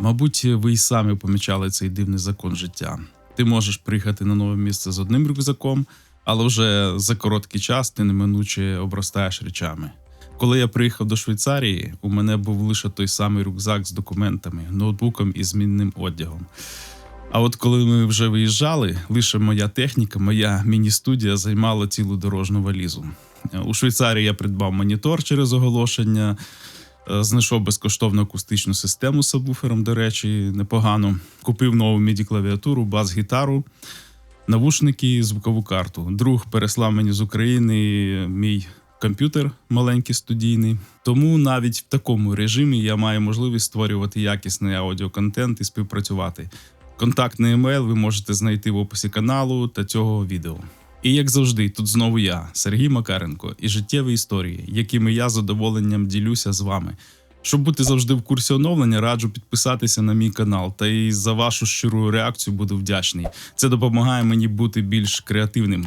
Мабуть, ви й самі помічали цей дивний закон життя. Ти можеш приїхати на нове місце з одним рюкзаком, але вже за короткий час ти неминуче обростаєш речами. Коли я приїхав до Швейцарії, у мене був лише той самий рюкзак з документами, ноутбуком і змінним одягом. А от коли ми вже виїжджали, лише моя техніка, моя міні-студія займала цілу дорожню валізу. У Швейцарії я придбав монітор через оголошення, знайшов безкоштовну акустичну систему з сабвуфером, до речі, непогано. Купив нову міді-клавіатуру, бас-гітару, навушники, звукову карту. Друг переслав мені з України мій комп'ютер маленький студійний. Тому навіть в такому режимі я маю можливість створювати якісний аудіоконтент і співпрацювати. Контактний емейл ви можете знайти в описі каналу та цього відео. І як завжди, тут знову я, Сергій Макаренко, і життєві історії, якими я задоволенням ділюся з вами. Щоб бути завжди в курсі оновлення, раджу підписатися на мій канал, та і за вашу щиру реакцію буду вдячний. Це допомагає мені бути більш креативним.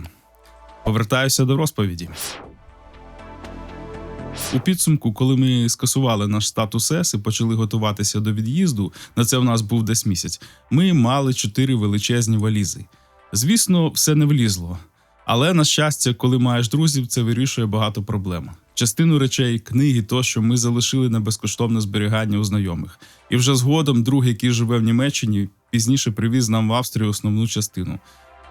Повертаюся до розповіді. У підсумку, коли ми скасували наш статус С і почали готуватися до від'їзду, на це в нас був десь місяць. Ми мали чотири величезні валізи. Звісно, все не влізло. Але на щастя, коли маєш друзів, це вирішує багато проблем. Частину речей, книги тощо ми залишили на безкоштовне зберігання у знайомих. І вже згодом друг, який живе в Німеччині, пізніше привіз нам в Австрію основну частину.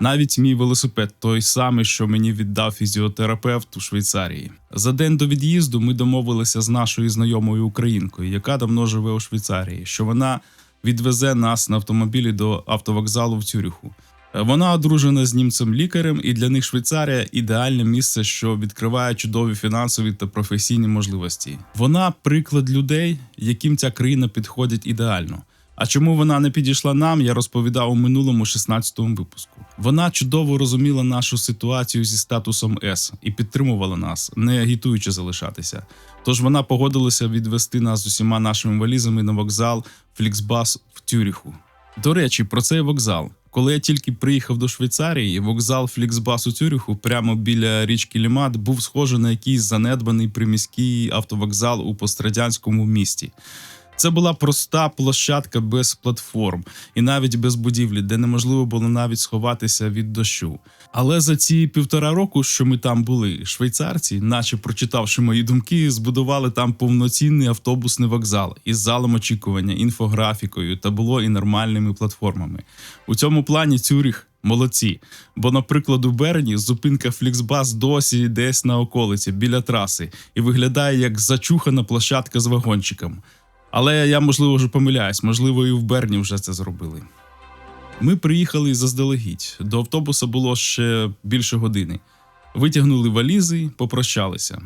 Навіть мій велосипед, той самий, що мені віддав фізіотерапевт у Швейцарії. За день до від'їзду ми домовилися з нашою знайомою українкою, яка давно живе у Швейцарії, що вона відвезе нас на автомобілі до автовокзалу в Цюріху. Вона одружена з німцем лікарем, і для них Швейцарія ідеальне місце, що відкриває чудові фінансові та професійні можливості. Вона приклад людей, яким ця країна підходить ідеально. А чому вона не підійшла нам, я розповідав у минулому 16-му випуску. Вона чудово розуміла нашу ситуацію зі статусом С і підтримувала нас, не агітуючи залишатися. Тож вона погодилася відвести нас з усіма нашими валізами на вокзал Фліксбас в Тюріху. До речі, про цей вокзал. Коли я тільки приїхав до Швейцарії, вокзал Фліксбас у Цюріху прямо біля річки Лімат був схожий на якийсь занедбаний приміський автовокзал у пострадянському місті. Це була проста площадка без платформ і навіть без будівлі, де неможливо було навіть сховатися від дощу. Але за ці півтора року, що ми там були, швейцарці, наче прочитавши мої думки, збудували там повноцінний автобусний вокзал із залом очікування, інфографікою та було і нормальними платформами. У цьому плані Цюріх Молодці. Бо, наприклад, у Берні зупинка Фліксбас досі десь на околиці біля траси і виглядає як зачухана площадка з вагончиком. Але я, можливо, вже помиляюсь, можливо, і в Берні вже це зробили. Ми приїхали заздалегідь. До автобуса було ще більше години. Витягнули валізи, попрощалися.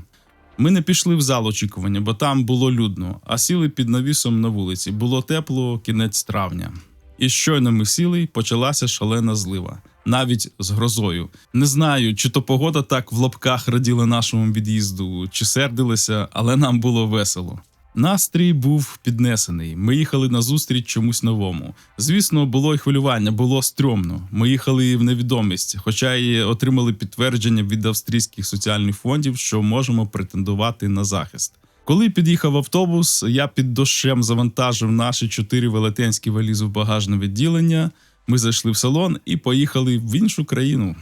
Ми не пішли в зал очікування, бо там було людно, а сіли під навісом на вулиці. Було тепло, кінець травня. І щойно ми сіли, почалася шалена злива, навіть з грозою. Не знаю, чи то погода так в лапках раділа нашому від'їзду, чи сердилася, але нам було весело. Настрій був піднесений. Ми їхали на зустріч чомусь новому. Звісно, було й хвилювання, було стрьомно. Ми їхали в невідомість, хоча й отримали підтвердження від австрійських соціальних фондів, що можемо претендувати на захист. Коли під'їхав автобус, я під дощем завантажив наші чотири велетенські валізи в багажне відділення. Ми зайшли в салон і поїхали в іншу країну.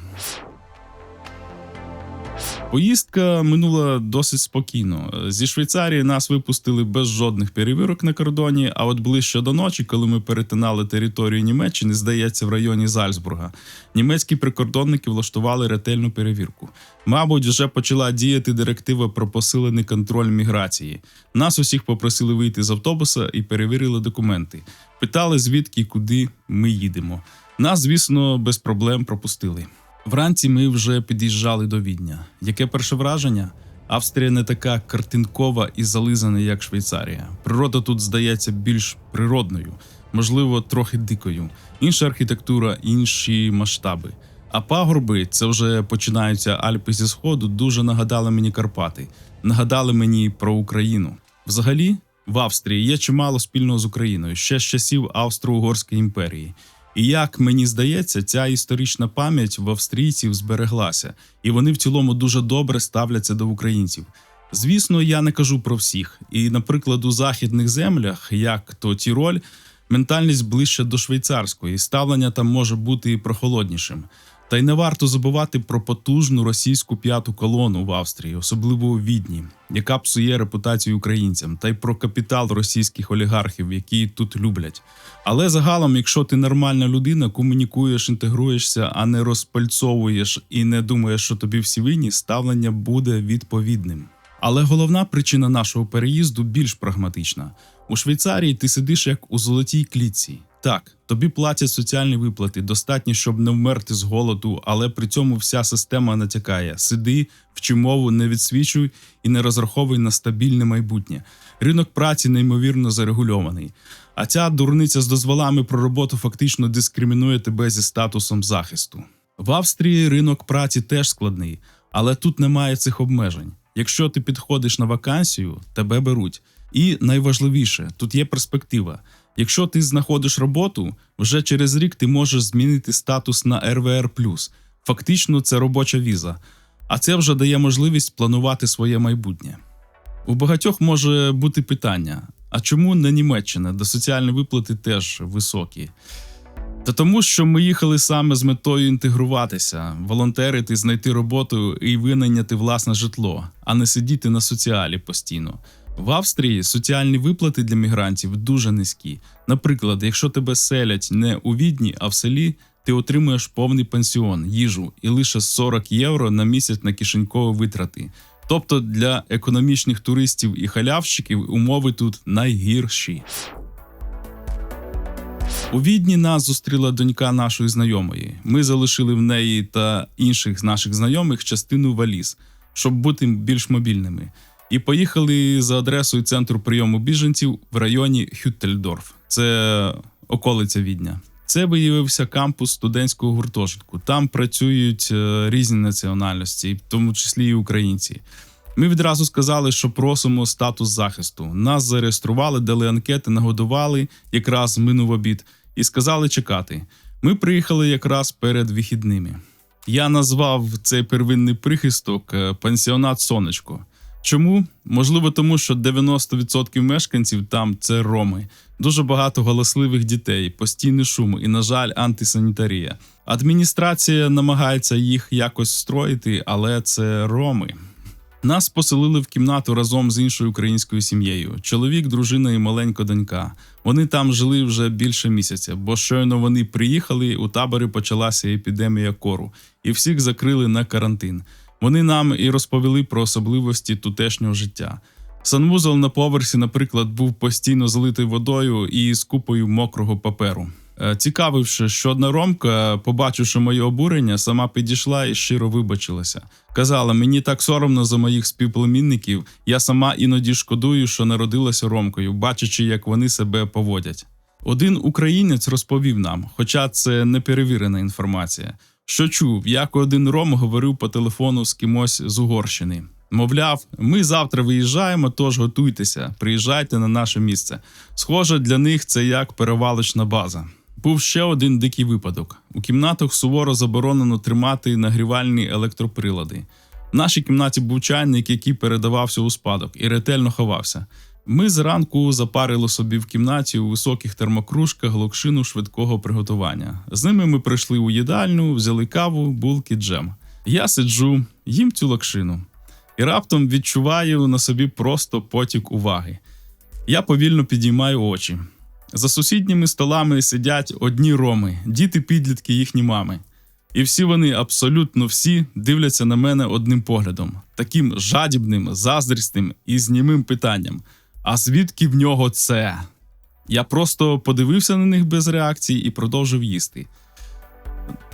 Поїздка минула досить спокійно. Зі Швейцарії нас випустили без жодних перевірок на кордоні. А от ближче до ночі, коли ми перетинали територію Німеччини, здається, в районі Зальцбурга, німецькі прикордонники влаштували ретельну перевірку. Мабуть, вже почала діяти директива про посилений контроль міграції. Нас усіх попросили вийти з автобуса і перевірили документи. Питали, звідки і куди ми їдемо. Нас, звісно, без проблем пропустили. Вранці ми вже під'їжджали до Відня. Яке перше враження? Австрія не така картинкова і зализана, як Швейцарія. Природа тут здається більш природною, можливо, трохи дикою. Інша архітектура, інші масштаби. А пагорби, це вже починаються Альпи зі сходу, дуже нагадали мені Карпати, нагадали мені про Україну. Взагалі, в Австрії є чимало спільного з Україною ще з часів Австро-Угорської імперії. І як мені здається, ця історична пам'ять в австрійців збереглася, і вони в цілому дуже добре ставляться до українців. Звісно, я не кажу про всіх. І, наприклад, у західних землях, як то Тіроль, Ментальність ближче до швейцарської, ставлення там може бути і прохолоднішим. Та й не варто забувати про потужну російську п'яту колону в Австрії, особливо у Відні, яка псує репутацію українцям, та й про капітал російських олігархів, які тут люблять. Але загалом, якщо ти нормальна людина, комунікуєш, інтегруєшся, а не розпальцовуєш і не думаєш, що тобі всі винні, ставлення буде відповідним. Але головна причина нашого переїзду більш прагматична. У Швейцарії ти сидиш як у золотій клітці. Так, тобі платять соціальні виплати, достатньо, щоб не вмерти з голоду, але при цьому вся система натякає: сиди, вчи мову, не відсвічуй і не розраховуй на стабільне майбутнє. Ринок праці неймовірно зарегульований. А ця дурниця з дозволами про роботу фактично дискримінує тебе зі статусом захисту. В Австрії ринок праці теж складний, але тут немає цих обмежень. Якщо ти підходиш на вакансію, тебе беруть. І найважливіше, тут є перспектива. Якщо ти знаходиш роботу, вже через рік ти можеш змінити статус на РВР. Фактично, це робоча віза, а це вже дає можливість планувати своє майбутнє. У багатьох може бути питання: а чому не Німеччина, де соціальні виплати теж високі? Та тому, що ми їхали саме з метою інтегруватися, волонтерити, знайти роботу і винайняти власне житло, а не сидіти на соціалі постійно. В Австрії соціальні виплати для мігрантів дуже низькі. Наприклад, якщо тебе селять не у відні, а в селі, ти отримуєш повний пенсіон, їжу і лише 40 євро на місяць на кишенькові витрати. Тобто для економічних туристів і халявщиків умови тут найгірші. У відні нас зустріла донька нашої знайомої. Ми залишили в неї та інших наших знайомих частину валіз, щоб бути більш мобільними, і поїхали за адресою центру прийому біженців в районі Хюттельдорф. Це околиця Відня. Це виявився кампус студентського гуртожитку. Там працюють е, різні національності, в тому числі і українці. Ми відразу сказали, що просимо статус захисту. Нас зареєстрували, дали анкети, нагодували якраз минув обід і сказали чекати. Ми приїхали якраз перед вихідними. Я назвав цей первинний прихисток е, пансіонат Сонечко. Чому? Можливо, тому що 90% мешканців там це роми, дуже багато галасливих дітей, постійний шум і, на жаль, антисанітарія. Адміністрація намагається їх якось строїти, але це роми. Нас поселили в кімнату разом з іншою українською сім'єю: чоловік, дружина і маленька донька. Вони там жили вже більше місяця, бо щойно вони приїхали. У таборі почалася епідемія кору, і всіх закрили на карантин. Вони нам і розповіли про особливості тутешнього життя. Санвузол на поверсі, наприклад, був постійно залитий водою і з купою мокрого паперу. Е, Цікавивши, що одна ромка, побачивши моє обурення, сама підійшла і щиро вибачилася. Казала: мені так соромно за моїх співплемінників, я сама іноді шкодую, що народилася ромкою, бачачи, як вони себе поводять. Один українець розповів нам, хоча це не перевірена інформація, що чув, як один ром говорив по телефону з кимось з Угорщини. Мовляв, ми завтра виїжджаємо, тож готуйтеся, приїжджайте на наше місце. Схоже, для них це як перевалочна база. Був ще один дикий випадок: у кімнатах суворо заборонено тримати нагрівальні електроприлади. В нашій кімнаті був чайник, який передавався у спадок і ретельно ховався. Ми зранку запарили собі в кімнаті у високих термокружках локшину швидкого приготування. З ними ми прийшли у їдальню, взяли каву, булки, джем. Я сиджу, їм цю локшину, і раптом відчуваю на собі просто потік уваги. Я повільно підіймаю очі. За сусідніми столами сидять одні роми, діти підлітки їхні мами. І всі вони, абсолютно всі, дивляться на мене одним поглядом, таким жадібним, заздрісним і з німим питанням. А звідки в нього це? Я просто подивився на них без реакції і продовжив їсти.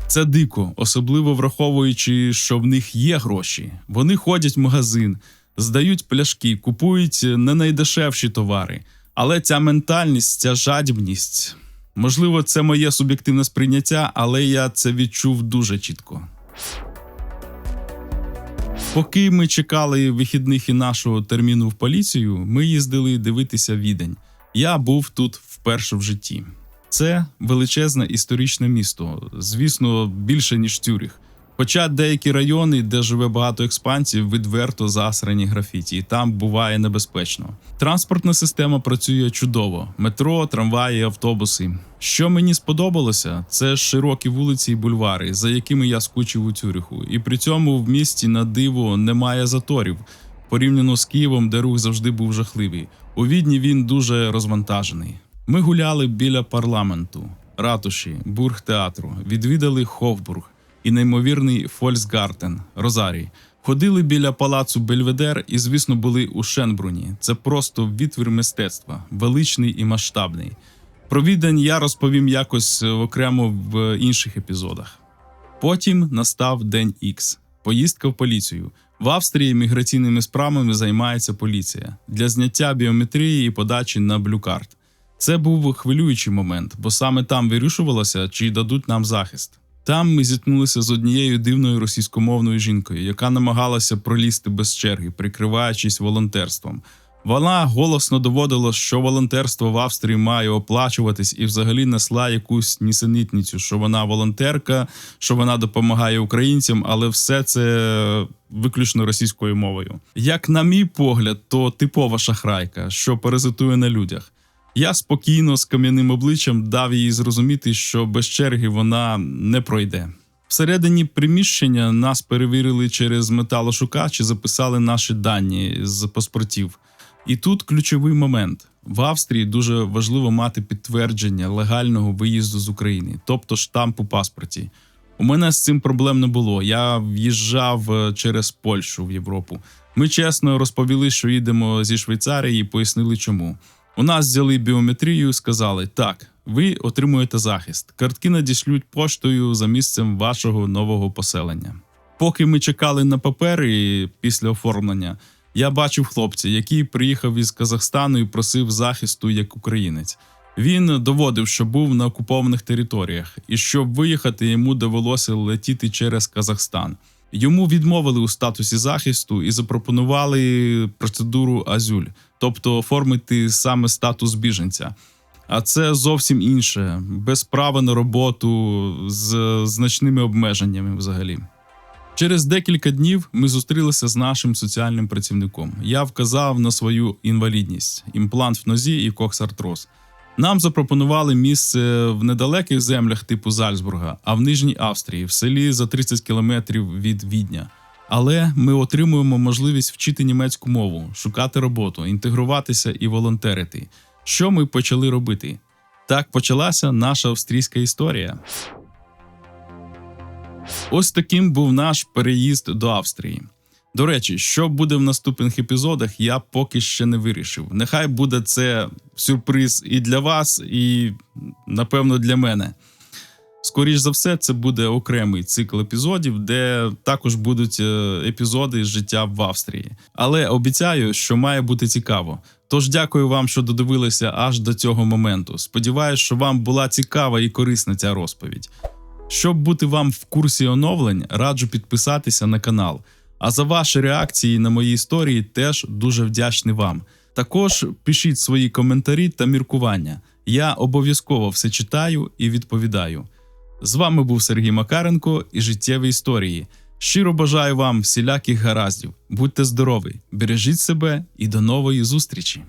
Це дико, особливо враховуючи, що в них є гроші. Вони ходять в магазин, здають пляшки, купують не найдешевші товари. Але ця ментальність, ця жадібність, можливо, це моє суб'єктивне сприйняття, але я це відчув дуже чітко. Поки ми чекали вихідних і нашого терміну в поліцію, ми їздили дивитися відень. Я був тут вперше в житті. Це величезне історичне місто, звісно, більше ніж Цюріх. Хоча деякі райони, де живе багато експансів, відверто засрані графіті, і там буває небезпечно. Транспортна система працює чудово: метро, трамваї, автобуси. Що мені сподобалося, це широкі вулиці і бульвари, за якими я скучив у Цюриху. І при цьому в місті на диво немає заторів. Порівняно з Києвом, де рух завжди був жахливий. У Відні він дуже розвантажений. Ми гуляли біля парламенту, ратуші, бургтеатру, відвідали Хофбург і неймовірний Фольксгартен, Розарій. Ходили біля палацу Бельведер і, звісно, були у Шенбруні. Це просто відтвір мистецтва, величний і масштабний. Про відень я розповім якось е, окремо в інших епізодах. Потім настав день Ікс поїздка в поліцію. В Австрії міграційними справами займається поліція для зняття біометрії і подачі на блюкарт. Це був хвилюючий момент, бо саме там вирішувалося, чи дадуть нам захист. Там ми зіткнулися з однією дивною російськомовною жінкою, яка намагалася пролізти без черги, прикриваючись волонтерством. Вона голосно доводила, що волонтерство в Австрії має оплачуватись, і взагалі несла якусь нісенітницю, що вона волонтерка, що вона допомагає українцям, але все це виключно російською мовою. Як на мій погляд, то типова шахрайка, що паразитує на людях. Я спокійно з кам'яним обличчям дав їй зрозуміти, що без черги вона не пройде. Всередині приміщення нас перевірили через металошукач і записали наші дані з паспортів. І тут ключовий момент: в Австрії дуже важливо мати підтвердження легального виїзду з України, тобто штамп у паспорті. У мене з цим проблем не було. Я в'їжджав е, через Польщу в Європу. Ми чесно розповіли, що їдемо зі Швейцарії, і пояснили, чому. У нас взяли біометрію, сказали: так, ви отримуєте захист. Картки надішлють поштою за місцем вашого нового поселення. Поки ми чекали на папери після оформлення, я бачив хлопця, який приїхав із Казахстану і просив захисту як українець. Він доводив, що був на окупованих територіях, і щоб виїхати, йому довелося летіти через Казахстан. Йому відмовили у статусі захисту і запропонували процедуру Азюль, тобто оформити саме статус біженця. А це зовсім інше, без права на роботу з значними обмеженнями взагалі. Через декілька днів ми зустрілися з нашим соціальним працівником. Я вказав на свою інвалідність, імплант в нозі і коксартроз. Нам запропонували місце в недалеких землях типу Зальцбурга, а в Нижній Австрії, в селі за 30 кілометрів від Відня. Але ми отримуємо можливість вчити німецьку мову, шукати роботу, інтегруватися і волонтерити. Що ми почали робити? Так почалася наша австрійська історія. Ось таким був наш переїзд до Австрії. До речі, що буде в наступних епізодах, я поки ще не вирішив. Нехай буде це сюрприз і для вас, і напевно для мене. Скоріш за все, це буде окремий цикл епізодів, де також будуть е, епізоди з життя в Австрії. Але обіцяю, що має бути цікаво. Тож дякую вам, що додивилися аж до цього моменту. Сподіваюсь, що вам була цікава і корисна ця розповідь. Щоб бути вам в курсі оновлень, раджу підписатися на канал. А за ваші реакції на мої історії теж дуже вдячний вам. Також пишіть свої коментарі та міркування. Я обов'язково все читаю і відповідаю. З вами був Сергій Макаренко і життєві історії. Щиро бажаю вам всіляких гараздів. Будьте здорові, бережіть себе і до нової зустрічі!